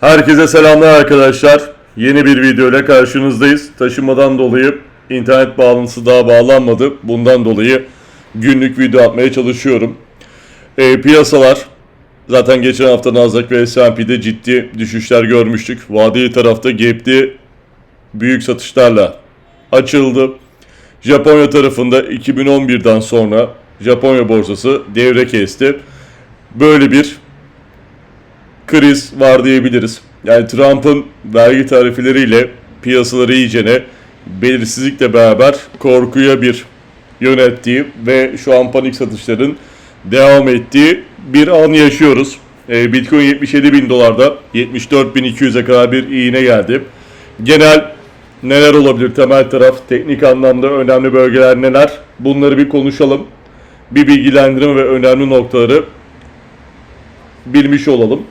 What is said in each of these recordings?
Herkese selamlar arkadaşlar. Yeni bir video ile karşınızdayız. Taşınmadan dolayı internet bağlantısı daha bağlanmadı. Bundan dolayı günlük video atmaya çalışıyorum. E, piyasalar zaten geçen hafta Nasdaq ve S&P'de ciddi düşüşler görmüştük. Vadeli tarafta gap'li büyük satışlarla açıldı. Japonya tarafında 2011'den sonra Japonya borsası devre kesti. Böyle bir kriz var diyebiliriz. Yani Trump'ın vergi tarifleriyle piyasaları iyicene belirsizlikle beraber korkuya bir yönettiği ve şu an panik satışların devam ettiği bir an yaşıyoruz. Ee, Bitcoin 77 bin dolarda 74 bin 200'e kadar bir iğne geldi. Genel neler olabilir temel taraf, teknik anlamda önemli bölgeler neler? Bunları bir konuşalım. Bir bilgilendirme ve önemli noktaları bilmiş olalım.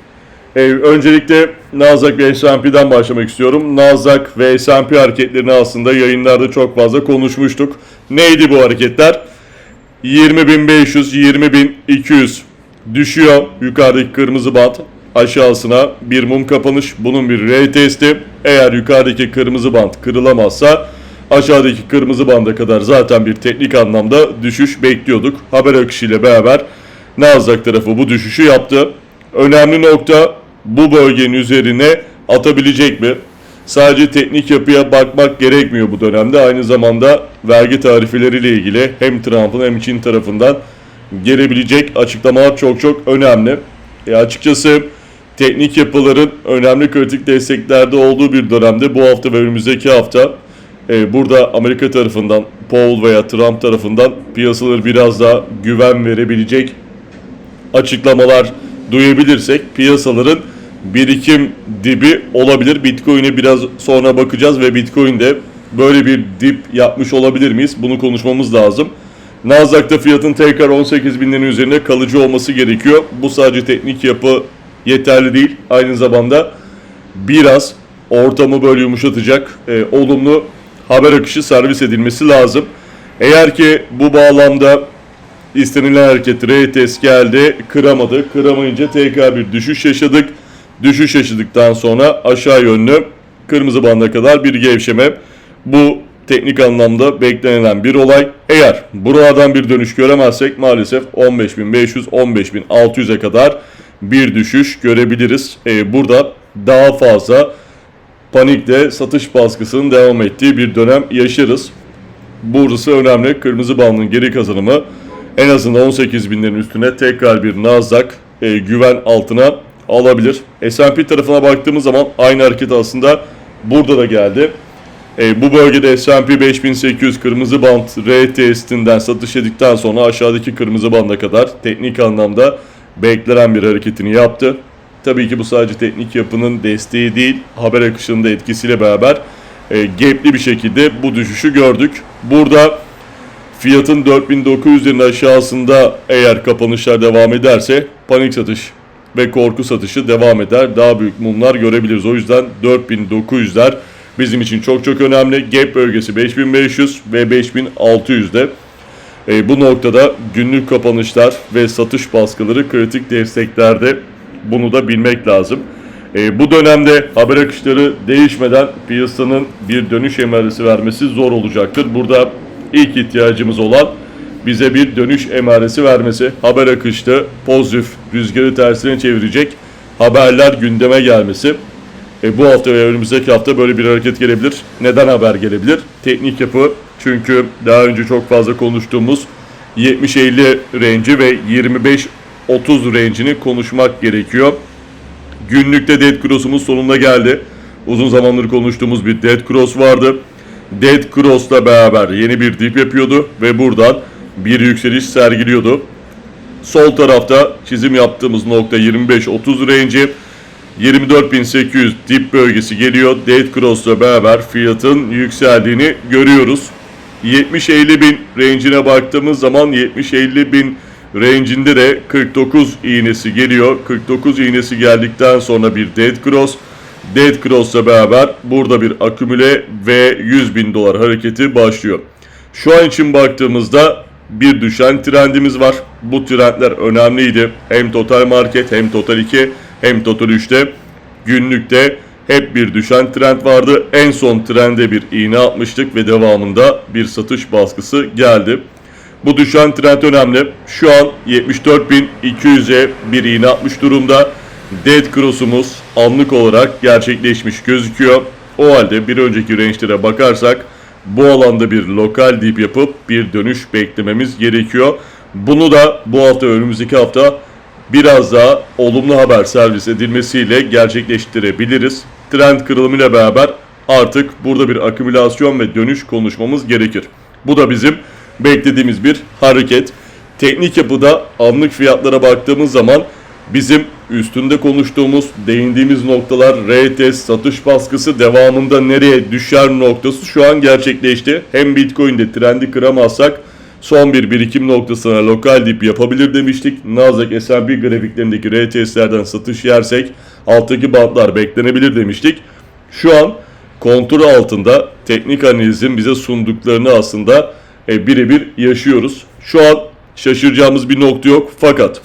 Ee, öncelikle Nasdaq ve S&P'den başlamak istiyorum. Nasdaq ve S&P hareketlerini aslında yayınlarda çok fazla konuşmuştuk. Neydi bu hareketler? 20.500, 20.200 düşüyor yukarıdaki kırmızı bant aşağısına bir mum kapanış bunun bir retesti eğer yukarıdaki kırmızı bant kırılamazsa aşağıdaki kırmızı banda kadar zaten bir teknik anlamda düşüş bekliyorduk haber akışıyla beraber Nasdaq tarafı bu düşüşü yaptı önemli nokta bu bölgenin üzerine atabilecek mi Sadece teknik yapıya bakmak gerekmiyor bu dönemde. Aynı zamanda vergi tarifeleriyle ilgili hem Trump'ın hem Çin tarafından gelebilecek açıklamalar çok çok önemli. E açıkçası teknik yapıların önemli kritik desteklerde olduğu bir dönemde bu hafta ve önümüzdeki hafta e, burada Amerika tarafından Powell veya Trump tarafından piyasaları biraz daha güven verebilecek açıklamalar duyabilirsek piyasaların birikim dibi olabilir. Bitcoin'e biraz sonra bakacağız ve Bitcoin'de böyle bir dip yapmış olabilir miyiz? Bunu konuşmamız lazım. Nasdaq'ta fiyatın tekrar 18 binlerin üzerinde kalıcı olması gerekiyor. Bu sadece teknik yapı yeterli değil. Aynı zamanda biraz ortamı böyle yumuşatacak e, olumlu haber akışı servis edilmesi lazım. Eğer ki bu bağlamda istenilen hareket retest geldi, kıramadı. Kıramayınca tekrar bir düşüş yaşadık. Düşüş yaşadıktan sonra aşağı yönlü kırmızı banda kadar bir gevşeme. Bu teknik anlamda beklenilen bir olay. Eğer buralardan bir dönüş göremezsek maalesef 15.500 15.600'e kadar bir düşüş görebiliriz. Ee, burada daha fazla panikle satış baskısının devam ettiği bir dönem yaşarız. Burası önemli. Kırmızı bandın geri kazanımı en azından 18 binlerin üstüne tekrar bir Nasdaq e, güven altına alabilir. S&P tarafına baktığımız zaman aynı hareket aslında burada da geldi. E, bu bölgede S&P 5800 kırmızı band R testinden satış edildikten sonra aşağıdaki kırmızı banda kadar teknik anlamda beklenen bir hareketini yaptı. Tabii ki bu sadece teknik yapının desteği değil, haber akışının da etkisiyle beraber e, gapli bir şekilde bu düşüşü gördük. Burada fiyatın 4900'lerin aşağısında eğer kapanışlar devam ederse panik satış ve korku satışı devam eder. Daha büyük mumlar görebiliriz. O yüzden 4900'ler bizim için çok çok önemli. Gap bölgesi 5500 ve 5600'de. E, bu noktada günlük kapanışlar ve satış baskıları kritik desteklerde bunu da bilmek lazım. E, bu dönemde haber akışları değişmeden piyasanın bir dönüş emaresi vermesi zor olacaktır. Burada ilk ihtiyacımız olan bize bir dönüş emaresi vermesi. Haber akışta pozitif rüzgarı tersine çevirecek haberler gündeme gelmesi. E, bu hafta ve önümüzdeki hafta böyle bir hareket gelebilir. Neden haber gelebilir? Teknik yapı çünkü daha önce çok fazla konuştuğumuz 70-50 range'i ve 25-30 range'ini konuşmak gerekiyor. Günlükte Dead Cross'umuz sonuna geldi. Uzun zamandır konuştuğumuz bir Dead Cross vardı. Dead Cross'la beraber yeni bir dip yapıyordu ve buradan bir yükseliş sergiliyordu. Sol tarafta çizim yaptığımız nokta 25-30 range'i. 24.800 dip bölgesi geliyor. Dead Cross'la beraber fiyatın yükseldiğini görüyoruz. 70-50 bin range'ine baktığımız zaman 70-50 bin range'inde de 49 iğnesi geliyor. 49 iğnesi geldikten sonra bir Dead Cross. Dead Cross'la beraber burada bir akümüle ve 100 bin dolar hareketi başlıyor. Şu an için baktığımızda bir düşen trendimiz var. Bu trendler önemliydi. Hem total market hem total 2 hem total 3'te Günlükte hep bir düşen trend vardı. En son trende bir iğne atmıştık ve devamında bir satış baskısı geldi. Bu düşen trend önemli. Şu an 74.200'e bir iğne atmış durumda. Dead Cross'umuz anlık olarak gerçekleşmiş gözüküyor. O halde bir önceki range'lere bakarsak bu alanda bir lokal dip yapıp bir dönüş beklememiz gerekiyor. Bunu da bu hafta önümüzdeki hafta biraz daha olumlu haber servis edilmesiyle gerçekleştirebiliriz. Trend kırılımıyla beraber artık burada bir akümülasyon ve dönüş konuşmamız gerekir. Bu da bizim beklediğimiz bir hareket. Teknik yapıda anlık fiyatlara baktığımız zaman bizim üstünde konuştuğumuz, değindiğimiz noktalar retest, satış baskısı devamında nereye düşer noktası şu an gerçekleşti. Hem Bitcoin'de trendi kıramazsak son bir birikim noktasına lokal dip yapabilir demiştik. Nasdaq S&P grafiklerindeki retestlerden satış yersek alttaki bantlar beklenebilir demiştik. Şu an kontur altında teknik analizin bize sunduklarını aslında e, birebir yaşıyoruz. Şu an şaşıracağımız bir nokta yok fakat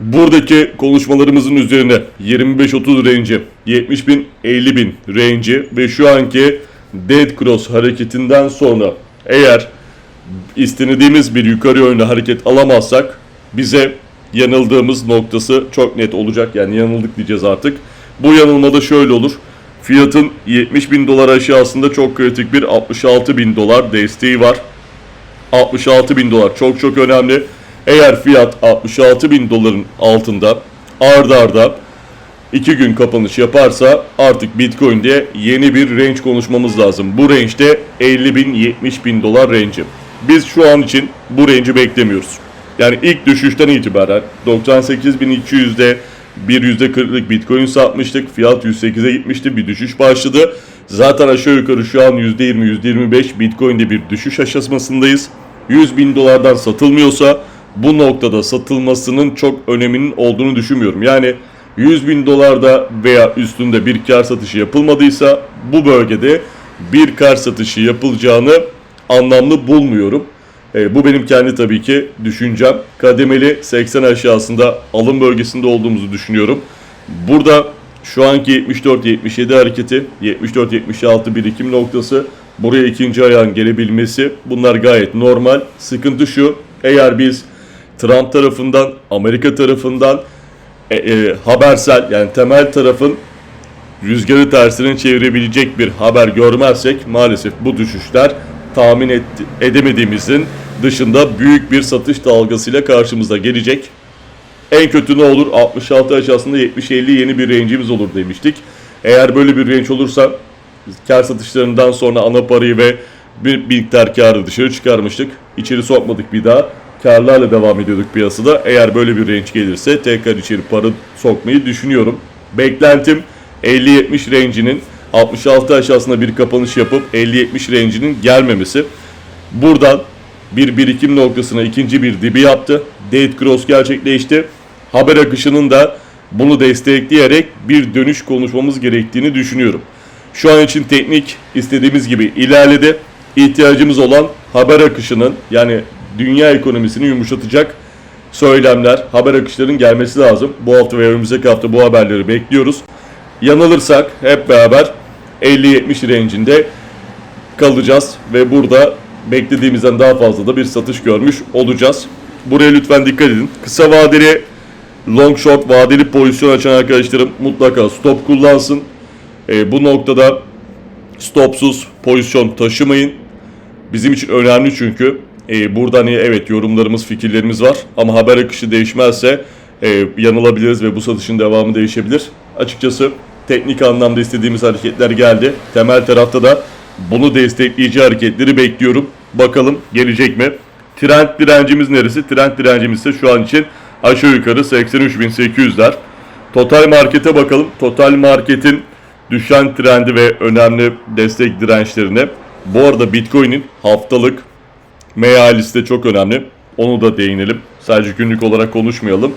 buradaki konuşmalarımızın üzerine 25-30 range'i, 70 bin 50 bin range'i ve şu anki Dead Cross hareketinden sonra eğer istenediğimiz bir yukarı yönlü hareket alamazsak bize yanıldığımız noktası çok net olacak. Yani yanıldık diyeceğiz artık. Bu yanılmada şöyle olur. Fiyatın 70 bin dolar aşağısında çok kritik bir 66 bin dolar desteği var. 66 bin dolar çok çok önemli. Eğer fiyat 66 bin doların altında ardarda arda 2 gün kapanış yaparsa artık Bitcoin'de yeni bir range konuşmamız lazım. Bu range'de 50 bin 70 bin dolar range'i. Biz şu an için bu range'i beklemiyoruz. Yani ilk düşüşten itibaren 98.200'de bir %40'lık Bitcoin satmıştık. Fiyat 108'e gitmişti. Bir düşüş başladı. Zaten aşağı yukarı şu an %20, %25 Bitcoin'de bir düşüş aşamasındayız. 100 bin dolardan satılmıyorsa bu noktada satılmasının çok öneminin olduğunu düşünmüyorum. Yani 100 bin dolarda veya üstünde bir kar satışı yapılmadıysa bu bölgede bir kar satışı yapılacağını anlamlı bulmuyorum. E, bu benim kendi tabii ki düşüncem. Kademeli 80 aşağısında alım bölgesinde olduğumuzu düşünüyorum. Burada şu anki 74-77 hareketi, 74-76 birikim noktası, buraya ikinci ayağın gelebilmesi bunlar gayet normal. Sıkıntı şu, eğer biz Trump tarafından, Amerika tarafından e, e, habersel yani temel tarafın rüzgarı tersine çevirebilecek bir haber görmezsek maalesef bu düşüşler tahmin et, edemediğimizin dışında büyük bir satış dalgasıyla karşımıza gelecek. En kötü ne olur? 66 aşağısında 70-50 yeni bir range'imiz olur demiştik. Eğer böyle bir range olursa kar satışlarından sonra ana parayı ve bir miktar karı dışarı çıkarmıştık. İçeri sokmadık bir daha. Karlarla devam ediyorduk piyasada. Eğer böyle bir range gelirse tekrar içeri para sokmayı düşünüyorum. Beklentim 50-70 range'inin 66 aşağısında bir kapanış yapıp 50-70 range'inin gelmemesi. Buradan bir birikim noktasına ikinci bir dibi yaptı. Date cross gerçekleşti. Haber akışının da bunu destekleyerek bir dönüş konuşmamız gerektiğini düşünüyorum. Şu an için teknik istediğimiz gibi ilerledi. İhtiyacımız olan haber akışının yani dünya ekonomisini yumuşatacak söylemler, haber akışlarının gelmesi lazım. Bu hafta ve önümüzdeki hafta bu haberleri bekliyoruz. Yanılırsak hep beraber 50-70 range'inde kalacağız ve burada beklediğimizden daha fazla da bir satış görmüş olacağız. Buraya lütfen dikkat edin. Kısa vadeli long short vadeli pozisyon açan arkadaşlarım mutlaka stop kullansın. E, bu noktada stopsuz pozisyon taşımayın. Bizim için önemli çünkü e, burada hani evet yorumlarımız, fikirlerimiz var ama haber akışı değişmezse e, yanılabiliriz ve bu satışın devamı değişebilir. Açıkçası teknik anlamda istediğimiz hareketler geldi. Temel tarafta da bunu destekleyici hareketleri bekliyorum. Bakalım gelecek mi? Trend direncimiz neresi? Trend direncimiz ise şu an için aşağı yukarı 83.800'ler. Total markete bakalım. Total marketin düşen trendi ve önemli destek dirençlerine. Bu arada Bitcoin'in haftalık MA liste çok önemli. Onu da değinelim. Sadece günlük olarak konuşmayalım.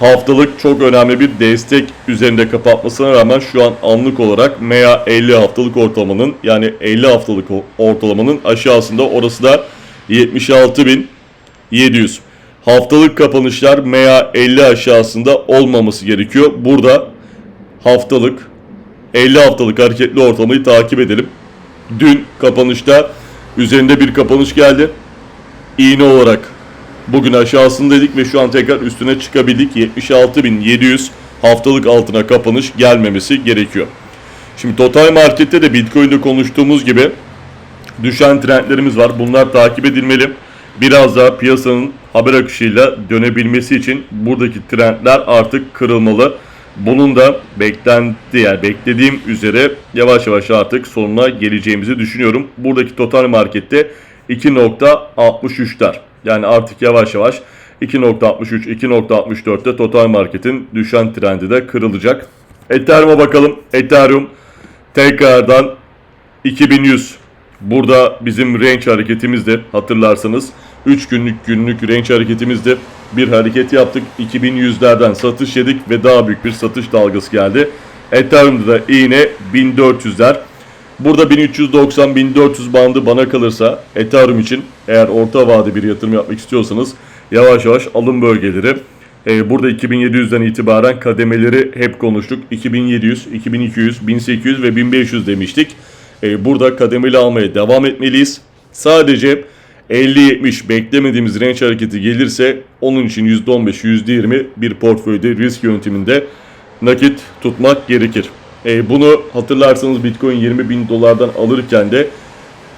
Haftalık çok önemli bir destek üzerinde kapatmasına rağmen şu an anlık olarak MA 50 haftalık ortalamanın yani 50 haftalık ortalamanın aşağısında orası da 76.700. Haftalık kapanışlar MA 50 aşağısında olmaması gerekiyor. Burada haftalık 50 haftalık hareketli ortalamayı takip edelim. Dün kapanışta üzerinde bir kapanış geldi. İğne olarak bugün aşağısındaydık ve şu an tekrar üstüne çıkabildik. 76.700 haftalık altına kapanış gelmemesi gerekiyor. Şimdi total markette de Bitcoin'de konuştuğumuz gibi düşen trendlerimiz var. Bunlar takip edilmeli. Biraz daha piyasanın haber akışıyla dönebilmesi için buradaki trendler artık kırılmalı. Bunun da beklenti yani beklediğim üzere yavaş yavaş artık sonuna geleceğimizi düşünüyorum. Buradaki total markette 2.63'ler. Yani artık yavaş yavaş 2.63, 2.64'te total marketin düşen trendi de kırılacak. Ethereum'a bakalım. Ethereum tekrardan 2100 Burada bizim range hareketimizde hatırlarsanız 3 günlük günlük range hareketimizde bir hareket yaptık. 2100'lerden satış yedik ve daha büyük bir satış dalgası geldi. Ethereum'da da iğne 1400'ler. Burada 1390-1400 bandı bana kalırsa Ethereum için eğer orta vade bir yatırım yapmak istiyorsanız yavaş yavaş alım bölgeleri. Ee, burada 2700'den itibaren kademeleri hep konuştuk. 2700, 2200, 1800 ve 1500 demiştik. Ee, burada kademeli almaya devam etmeliyiz. Sadece 50-70 beklemediğimiz range hareketi gelirse onun için %15, %20 bir portföyde risk yönetiminde nakit tutmak gerekir. Ee, bunu hatırlarsanız Bitcoin 20 bin dolardan alırken de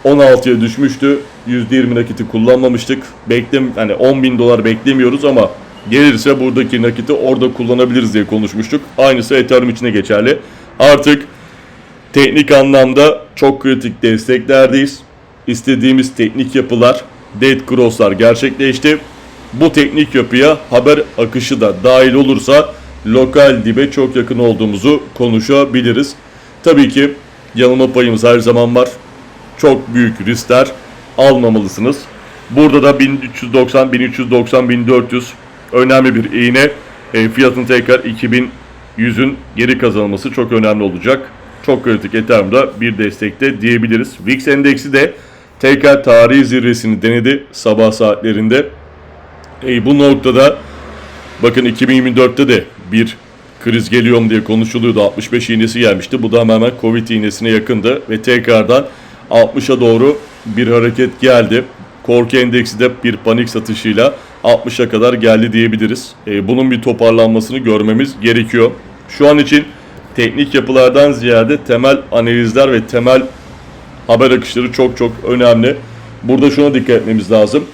16'ya düşmüştü. %20 nakiti kullanmamıştık. Beklem hani 10 bin dolar beklemiyoruz ama gelirse buradaki nakiti orada kullanabiliriz diye konuşmuştuk. Aynısı Ethereum içine geçerli. Artık teknik anlamda çok kritik desteklerdeyiz. İstediğimiz teknik yapılar, dead cross'lar gerçekleşti. Bu teknik yapıya haber akışı da dahil olursa lokal dibe çok yakın olduğumuzu konuşabiliriz. Tabii ki yanılma payımız her zaman var. Çok büyük riskler almamalısınız. Burada da 1390, 1390, 1400 önemli bir iğne. E, fiyatın tekrar 2100'ün geri kazanılması çok önemli olacak. Çok kritik Ethereum'da bir destekte diyebiliriz. VIX endeksi de tekrar tarihi zirvesini denedi sabah saatlerinde. E, bu noktada bakın 2024'te de bir kriz geliyor mu diye konuşuluyordu. 65 iğnesi gelmişti. Bu da hemen hemen Covid iğnesine yakındı ve tekrardan 60'a doğru bir hareket geldi. Korku endeksi de bir panik satışıyla 60'a kadar geldi diyebiliriz. E, bunun bir toparlanmasını görmemiz gerekiyor. Şu an için teknik yapılardan ziyade temel analizler ve temel haber akışları çok çok önemli. Burada şuna dikkat etmemiz lazım.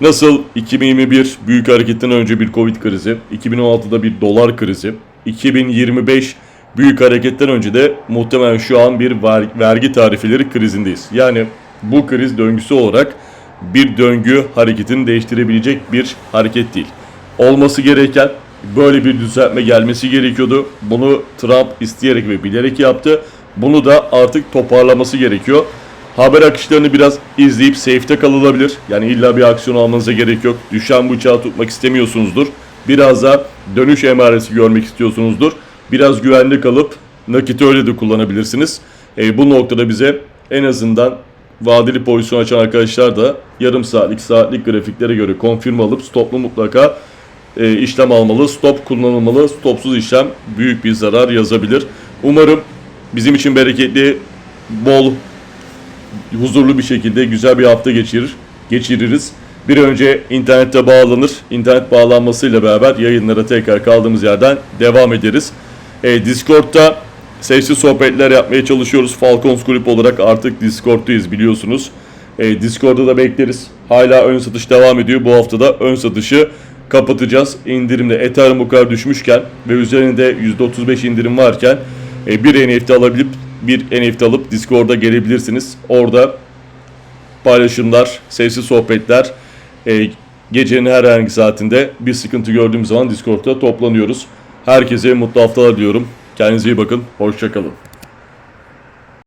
Nasıl 2021 büyük hareketten önce bir Covid krizi, 2016'da bir dolar krizi, 2025 büyük hareketten önce de muhtemelen şu an bir ver- vergi tarifeleri krizindeyiz. Yani bu kriz döngüsü olarak bir döngü hareketini değiştirebilecek bir hareket değil. Olması gereken böyle bir düzeltme gelmesi gerekiyordu. Bunu Trump isteyerek ve bilerek yaptı. Bunu da artık toparlaması gerekiyor. Haber akışlarını biraz izleyip safe'te kalınabilir. Yani illa bir aksiyon almanıza gerek yok. Düşen bıçağı tutmak istemiyorsunuzdur. Biraz da dönüş emaresi görmek istiyorsunuzdur. Biraz güvenli kalıp nakiti öyle de kullanabilirsiniz. E, bu noktada bize en azından vadeli pozisyon açan arkadaşlar da yarım saatlik saatlik grafiklere göre konfirm alıp stoplu mutlaka e, işlem almalı. Stop kullanılmalı. Stopsuz işlem büyük bir zarar yazabilir. Umarım bizim için bereketli, bol, huzurlu bir şekilde güzel bir hafta geçirir, geçiririz. Bir önce internette bağlanır. İnternet bağlanmasıyla beraber yayınlara tekrar kaldığımız yerden devam ederiz. E, Discord'da sesli sohbetler yapmaya çalışıyoruz. Falcons Kulüp olarak artık Discord'dayız biliyorsunuz. E, Discord'da da bekleriz. Hala ön satış devam ediyor. Bu hafta da ön satışı kapatacağız. İndirimde Ethereum bu kadar düşmüşken ve üzerinde %35 indirim varken e, bir NFT alabilip bir NFT alıp Discord'a gelebilirsiniz. Orada paylaşımlar, sesli sohbetler, e, gecenin herhangi saatinde bir sıkıntı gördüğüm zaman Discord'da toplanıyoruz. Herkese mutlu haftalar diyorum. Kendinize iyi bakın. Hoşçakalın.